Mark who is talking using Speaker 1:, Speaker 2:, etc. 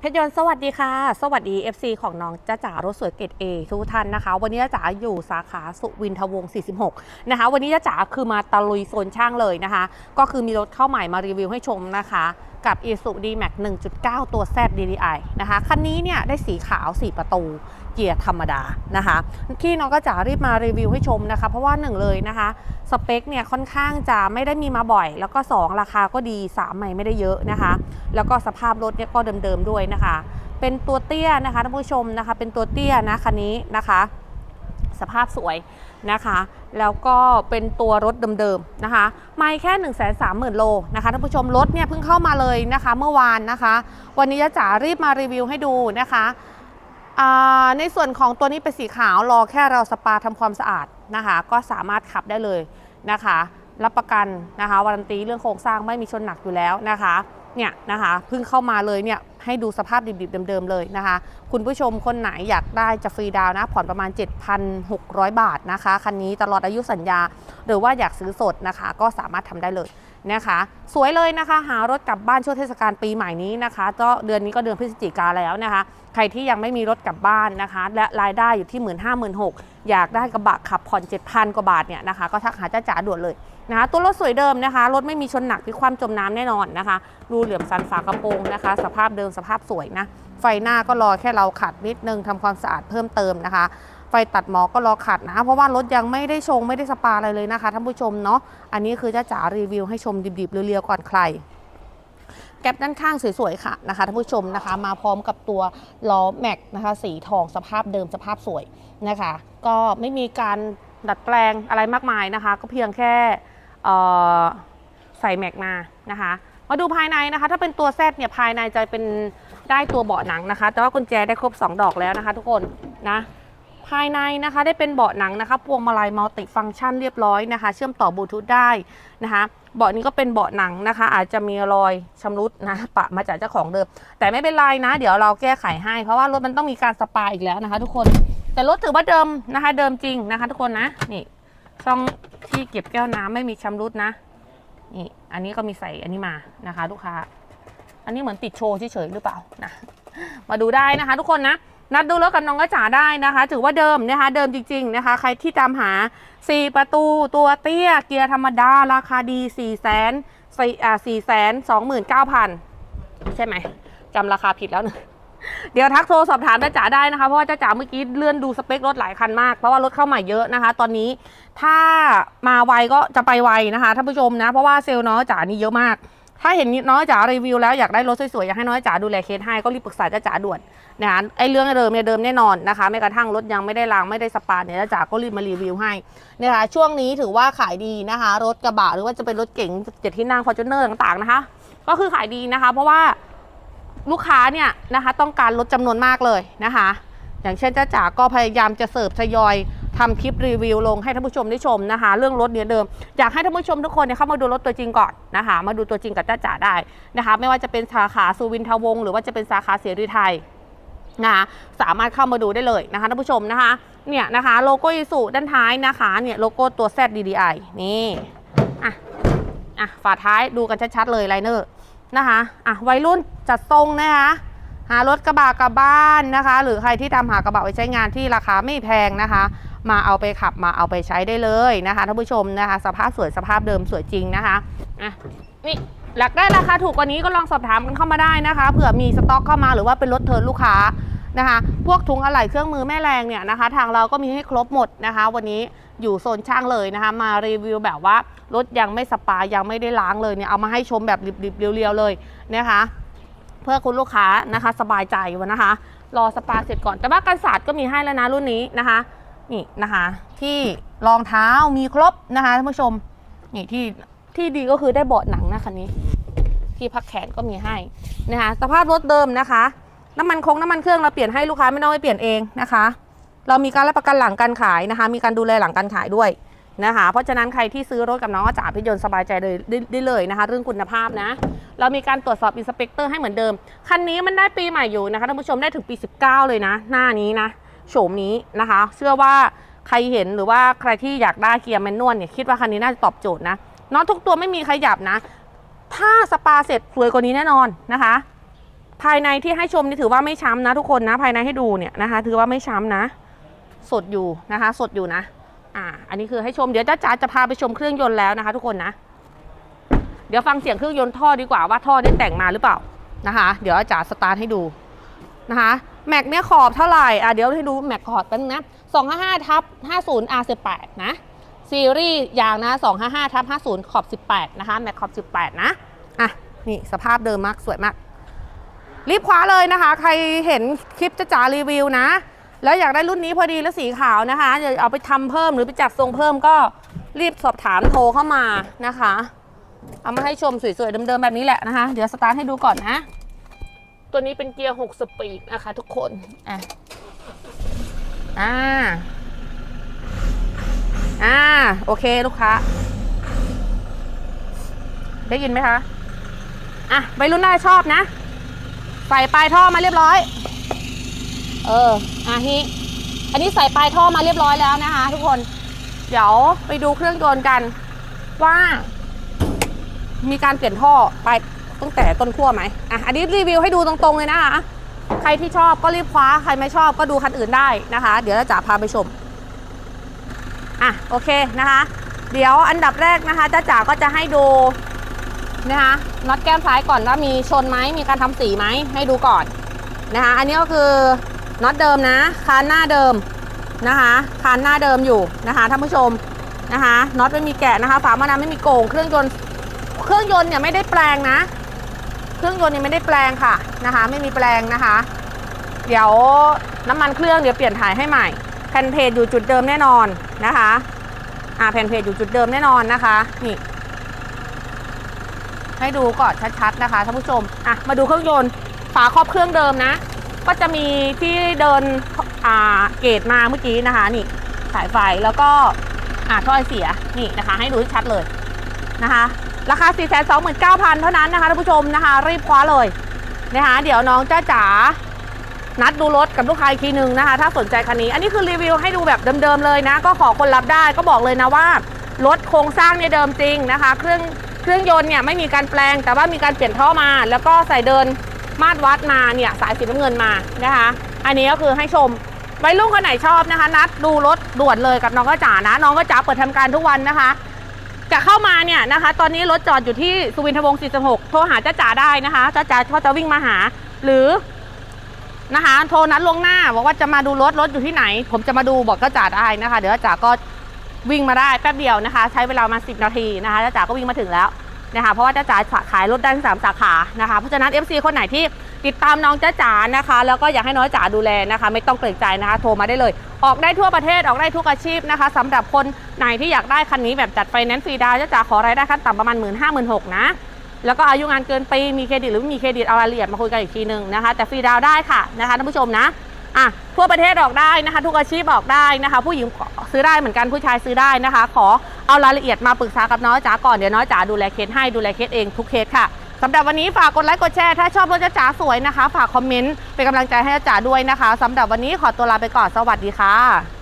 Speaker 1: เพชรยนต์สวัสดีค่ะ สวัสดี FC ของน้องจ้าจ๋ารถสวยเกรดเอทุกท่านนะคะ วันนี้จ้าจ๋าอยู่สาขาสุวินทวงศ์46 นะคะ วันนี้จ้าจ๋าคือมาตะลุยโซนช่างเลยนะคะ ก็คือมีรถเข้าใหม่มารีวิวให้ชมนะคะ กับ i s u d m a x 1.9 ตัว Z DDI นะคะ คันนี้เนี่ยได้สีขาว 4 ประตู เกียร์ธรรมดานะคะที่น้องก็จ๋ารีบมารีวิวให้ชมนะคะ เพราะว่าหนึ่งเลยนะคะสเปคเนี่ยค่อนข้างจะไม่ได้มีมาบ่อย แล้วก็ 2 ราคาก็ดี 3 ใหม่ไม่ได้เยอะนะคะ แล้วก็สภาพรถเนี่ยก็เดิมๆด้วยนะคะ เป็นตัวเตี้ยนะคะท่านผู้ชมนะคะ เป็นตัวเตี้ยนะคันนี้นะคะสภาพสวยนะคะ แล้วก็เป็นตัวรถเดิมๆนะคะ ไม่แค่ 1 3 0 0 0 0 โลนะคะท่านผู้ชมรถเนี่ยเพิ่งเข้ามาเลยนะคะ เมื่อวานนะคะ วันนี้จะจ๋ารีบมารีวิวให้ดูนะคะ ในส่วนของตัวนี้เป็นสีขาวรอแค่เราสปาทำความสะอาดนะคะ ก็สามารถขับได้เลยนะคะ รับประกันนะคะวารันตีเรื่องโครงสร้างไม่มีชนหนักอยู่แล้วนะคะเนี่ยนะคะเพิ่งเข้ามาเลยเนี่ยให้ดูสภาพดิบๆเดิมๆเลยนะคะ คุณผู้ชมคนไหนอยากได้จะฟรีดาวน์นะผ่อนประมาณ 7,600 บาทนะคะ คันนี้ตลอดอายุสัญญา หรือว่าอยากซื้อสดนะคะ ก็สามารถทำได้เลยนะคะ สวยเลยนะคะ หารถกลับบ้านช่วงเทศกาลปีใหม่นี้นะคะก็เดือนนี้ก็เดือนพฤศจิกาแล้วนะคะ ใครที่ยังไม่มีรถกลับบ้านนะคะ และรายได้อยู่ที่ 1 5 0 0 0 0 6อยากได้กระบะขับผ่อน 7,000 กว่าบาทเนี่ยนะคะ ก็ทักหาจ้าจ๋าด่วนเลยนะคะ ตัวรถสวยเดิมนะคะ รถไม่มีชนหนักที่ความจมน้ำแน่นอนนะคะ รูเหลี่ยมสันฝากระโปรงนะคะ สภาพเดิมสภาพสวยนะ ไฟหน้าก็รอแค่เราขัดนิดนึงทำความสะอาดเพิ่มเติมนะคะ ไฟตัดหมอก็รอขัดนะ เพราะว่ารถยังไม่ได้ชงไม่ได้สปาอะไรเลยนะคะท่านผู้ชมเนาะอันนี้คือจ้าจ๋ารีวิวให้ชมดิบๆเรียวๆก่อนใครแก๊ปด้านข้างสวยๆค่ะนะคะท่านผู้ชมนะคะ มาพร้อมกับตัวล้อแม็กนะคะ สีทองสภาพเดิมสภาพสวยนะคะ ก็ไม่มีการดัดแปลงอะไรมากมายนะคะ ก็เพียงแค่ใส่แม็กมานะคะ มาดูภายในนะคะ ถ้าเป็นตัวแซดเนี่ยภายในจะเป็นได้ตัวเบาะหนังนะคะ แต่ว่ากุญแจได้ครบ 2 ดอกแล้วนะคะ ทุกคนนะ ภายในนะคะ ได้เป็นเบาะหนังนะคะพวงมาลัยมัลติฟังก์ชันเรียบร้อยนะคะ เชื่อมต่อบลูทูธได้นะคะเบาะนี้ก็เป็นเบาะหนังนะคะ อาจจะมีรอยชำรุดนะปะมาจากเจ้าของเดิม แต่ไม่เป็นไรนะ เดี๋ยวเราแก้ไขให้ เพราะว่ารถมันต้องมีการสปาอีกแล้วนะคะ ทุกคนแต่รถถือว่าเดิมนะคะ เดิมจริงนะคะ ทุกคนนะนี่ช่องที่เก็บแก้วน้ำไม่มีชำรุดนะนี่อันนี้ก็มีใส่อันนี้มานะคะ ลูกค้า อันนี้เหมือนติดโชว์เฉยๆหรือเปล่านะมาดูได้นะคะ ทุกคนนะ นัดดูรถกับน้องกระจ๋าได้นะคะ ถือว่าเดิมนะคะเดิมจริง ๆนะคะ ใครที่ตามหา 4 ประตูตัวเตี้ยเกียร์ธรรมดา ราคาดี 4 0 0 0 0 0อ่า4 2 9 0 0 0ใช่ไหมจำราคาผิดแล้วเนะเดี๋ยวทักโทรสอบถามจ้าจ๋าได้นะคะเพราะว่าจ้าจ๋าเมื่อกี้เลื่อนดูสเปครถหลายคันมากเพราะว่ารถเข้าใหม่เยอะนะคะ ตอนนี้ถ้ามาไวก็จะไปไวนะคะท่านผู้ชมนะ เพราะว่าเซลล์น้องจ๋านี่เยอะมาก ถ้าเห็นน้องจ๋ารีวิวแล้วอยากได้รถสวยๆ อยากให้น้องจ๋าดูแลเคสให้ก็รีบปรึกษาจ้าจ๋าด่วนนะคะไอ้เรื่องเดิมเนี่ยเดิมแน่นอนนะคะไม่กระทั่งรถยังไม่ได้ล้างไม่ได้สปาเนี่ยจ้าจ๋าก็รีบมารีวิวให้นะคะช่วงนี้ถือว่าขายดีนะคะ รถกระบะหรือว่าจะเป็นรถเก๋งเจ็ดที่นั่งฟอร์จูเนอร์ต่างๆนะคะ ก็คือขายดีนะคะ เพราะว่าลูกค้าเนี่ยนะคะต้องการลดจำนวนมากเลยนะคะ อย่างเช่นจ้าจ๋าก็พยายามจะเสิร์ฟทยอย ทำคลิปรีวิวลงให้ท่านผู้ชมได้ชมนะคะ เรื่องรถเนี่ยเดิม อยากให้ท่านผู้ชมทุกคนเนี่ยเข้ามาดูรถตัวจริงก่อนนะคะ มาดูตัวจริงกับจ้าจ๋าได้นะคะ ไม่ว่าจะเป็นสาขาสุวินทวงศ์หรือว่าจะเป็นสาขาเสรีไทยนะคะสามารถเข้ามาดูได้เลยนะคะท่านผู้ชมนะคะเนี่ยนะคะโลโก้อิสุด้านท้ายนะคะเนี่ยโลโก้ตัว ZDDI นี่อะอะฝาท้ายดูกันชัดๆเลยไลเนอร์นะคะอะวัยรุ่นจัดทรงนะคะหารถกระบะกลับบ้านนะคะ หรือใครที่ตามหากระบะไว้ใช้งานที่ราคาไม่แพงนะคะ มาเอาไปขับมาเอาไปใช้ได้เลยนะคะท่านผู้ชมนะคะ สภาพสวยสภาพเดิมสวยจริงนะคะอะนี่หลักได้ราคาถูกกว่านี้ก็ลองสอบถามกันเข้ามาได้นะคะเผื่อมีสต็อกเข้ามาหรือว่าเป็นรถเทิร์นลูกค้านะคะพวกถุงอะไหล่เครื่องมือแม่แรงเนี่ยนะคะ ทางเราก็มีให้ครบหมดนะคะ วันนี้อยู่โซนช่างเลยนะคะ มารีวิวแบบว่ารถยังไม่สปายังไม่ได้ล้างเลยเนี่ยเอามาให้ชมแบบริบๆเรียวๆเลยนะคะ เพื่อคุณลูกค้านะคะ สบายใจวันนะคะ รอสปาเสร็จก่อนแต่ว่ากันศาสตร์ก็มีให้แล้วนะรุ่นนี้นะคะ นี่นะคะ ที่รองเท้ามีครบนะคะท่านผู้ชม นี่ที่ที่ดีก็คือได้เบาะหนังนะคันนี้ ที่พักแขนก็มีให้นะคะสภาพรถเดิมนะคะ น้ำมันคงน้ำมันเครื่องเราเปลี่ยนให้ลูกค้าไม่ต้องไปเปลี่ยนเองนะคะ เรามีการรับประกันหลังการขายนะคะ มีการดูแลหลังการขายด้วยนะคะ เพราะฉะนั้นใครที่ซื้อรถกับน้องอาจ๋าพิยนสบายใจเลยได้ได้เลยนะคะ เรื่องคุณภาพนะ เรามีการตรวจสอบอินสเปกเตอร์ให้เหมือนเดิม คันนี้มันได้ปีใหม่อยู่นะคะท่านผู้ชมได้ถึงปี 19 เลยนะ หน้านี้นะ โฉมนี้นะคะ เชื่อว่าใครเห็นหรือว่าใครที่อยากได้เกียร์แมนนวลเนี่ยคิดว่าคันนี้น่าจะตอบโจทย์นะน็อตทุกตัวไม่มีใครหยับนะ ถ้าสปาเสร็จสวยกว่านี้แน่นอนนะคะ ภายในที่ให้ชมนี่ถือว่าไม่ช้ำนะทุกคนนะ ภายในให้ดูเนี่ยนะคะ ถือว่าไม่ช้ำนะ สดอยู่นะคะ สดอยู่นะ อ่า อันนี้คือให้ชมเดี๋ยวจ้าจ๋าจะพาไปชมเครื่องยนต์แล้วนะคะ ทุกคนนะ เดี๋ยวฟังเสียงเครื่องยนต์ท่อดีกว่าว่าท่อได้แต่งมาหรือเปล่านะคะ เดี๋ยวอาจารย์สตาร์ทให้ดูนะคะ แม็กเนี่ยขอบเท่าไหร่ อะเดี๋ยวให้ดูแม็กขอบแป๊บนึงนะ255ทับ50 R18 นะ ซีรีส์ยางนะ255ทับ50 ขอบ 18 นะคะ แม็กขอบ 18 นะ อะ นี่สภาพเดิมมาก สวยมาก รีบคว้าเลยนะคะ ใครเห็นคลิปจะจ๋ารีวิวนะ แล้วอยากได้รุ่นนี้พอดีและสีขาวนะคะอยากเอาไปทำเพิ่มหรือไปจัดทรงเพิ่มก็รีบสอบถามโทรเข้ามานะคะ เอามาให้ชมสวยๆเดิมๆแบบนี้แหละนะคะ เดี๋ยวสตาร์ทให้ดูก่อนนะ ตัวนี้เป็นเกียร์6สปีดนะคะทุกคน อะ อ่า อ่า โอเคลูกค้า ได้ยินไหมคะ อะไปรุ่นน้าชอบนะ ใส่ปลายท่อมาเรียบร้อย เออ อะฮีอันนี้ใส่ปลายท่อมาเรียบร้อยแล้วนะคะ ทุกคน เดี๋ยวไปดูเครื่องยนต์กันว่ามีการเปลี่ยนท่อไป ตั้งแต่ต้นขั้วไหมอะอันนี้รีวิวให้ดูตรงๆเลยนะคะใครที่ชอบก็รีบคว้า ใครไม่ชอบก็ดูคันอื่นได้นะคะ เดี๋ยวเราจะพาไปชมอะโอเคนะคะ เดี๋ยวอันดับแรกนะคะจ้าจ๋าก็จะให้ดูนะคะน็อตแก้มซ้ายก่อนว่ามีชนไหมมีการทำสีไหมให้ดูก่อนนะคะ อันนี้ก็คือน็อตเดิมนะคานหน้าเดิมนะคะคานหน้าเดิมอยู่นะคะท่านผู้ชมนะคะน็อตไม่มีแกะนะคะ ฝามะนาไม่มีโก่งเครื่องยนต์เครื่องยนต์เนี่ยไม่ได้แปลงนะ เครื่องยนต์นี่ยไม่ได้แปลงค่ะนะคะ ไม่มีแปลงนะคะ เดี๋ยวน้ำมันเครื่องเดี๋ยวเปลี่ยนถ่ายให้ใหม่ แผ่นเพจอยู่จุดเดิมแน่นอนนะคะอ่าแผ่นเพจอยู่จุดเดิมแน่นอนนะคะนี่ให้ดูก่อนชัดๆนะคะท่านผู้ชมอะมาดูเครื่องยนต์ฝาครอบเครื่องเดิมนะ ก็จะมีที่เดินอ่าเกตมาเมื่อกี้นะคะนี่สายไฟแล้วก็อ่าท่อไอเสียนี่นะคะ ให้ดูชัดเลยนะคะ ราคา 4 2 9 0 0 0 เท่านั้นนะคะท่านผู้ชมนะคะ รีบคว้าเลยนะคะเดี๋ยวน้องจ้าจ๋านัดดูรถกับลูกค้าอีกทีหนึ่งนะคะ ถ้าสนใจคันนี้ อันนี้คือรีวิวให้ดูแบบเดิมๆเลยนะ ก็ขอคนรับได้ก็บอกเลยนะว่ารถโครงสร้างเนี่ยเดิมจริงนะคะ เครื่องเครื่องยนต์เนี่ยไม่มีการแปลงแต่ว่ามีการเปลี่ยนท่อมา แล้วก็ใส่เดินมาตรวัดมาเนี่ยสายสีน้ำเงินมานะคะ อันนี้ก็คือให้ชมวัยรุ่นคนไหนชอบนะคะ นัดดูรถด่วนเลยกับน้องก็จ๋านะ น้องก็จ๋าเปิดทำการทุกวันนะคะ จะเข้ามาเนี่ยนะคะ ตอนนี้รถจอดอยู่ที่สุวินทวงศ์46 โทรหาจ้าจ๋าได้นะคะจ้าจ๋าเขาจะวิ่งมาหา หรือนะคะ โทรนัดล่วงหน้าบอกว่าจะมาดูรถรถอยู่ที่ไหน ผมจะมาดูบอกก็จ่าได้นะคะ เดี๋ยวจ่าก็วิ่งมาได้แป๊บเดียวนะคะ ใช้เวลามา 10 นาทีนะคะแล้วจ่าก็วิ่งมาถึงแล้วนะคะเพราะว่าจ้าจ๋าขายรถได้สามสาขานะคะเพราะฉะนั้น FC คนไหนที่ ติดตามน้องจ้าจ๋านะคะ แล้วก็อยากให้น้อยจ๋าดูแลนะคะ ไม่ต้องเกรงใจนะคะ โทรมาได้เลย ออกได้ทั่วประเทศออกได้ทุกอาชีพนะคะสำหรับคนไหนที่อยากได้คันนี้แบบจัดไฟแนนซ์ฟรีดาวจ้าจ๋าขอรายได้ขั้นต่ำประมาณ1 5 0 0 0 0 6นะแล้วก็อายุงานเกินปีมีเครดิตหรือไม่มีเครดิตเอารายละเอียดมาคุยกันอีกทีหนึ่งนะคะ แต่ฟรีดาวได้ค่ะนะคะท่านผู้ชมนะอะทั่วประเทศออกได้นะคะ ทุกอาชีพออกได้นะคะ ผู้หญิงซื้อได้เหมือนกันผู้ชายซื้อได้นะคะ ขอเอารายละเอียดมาปรึกษากับน้อยจ๋าก่อนเดี๋ยวน้อยจ๋าดูแลเคสให้ดูแลเคสเองทุกเคสค่ะ สำหรับวันนี้ฝากกดไลค์กดแชร์ถ้าชอบรถจ๋าสวยนะคะ ฝากคอมเมนต์เป็นกำลังใจให้จ๋าด้วยนะคะสำหรับวันนี้ขอตัวลาไปก่อนสวัสดีค่ะ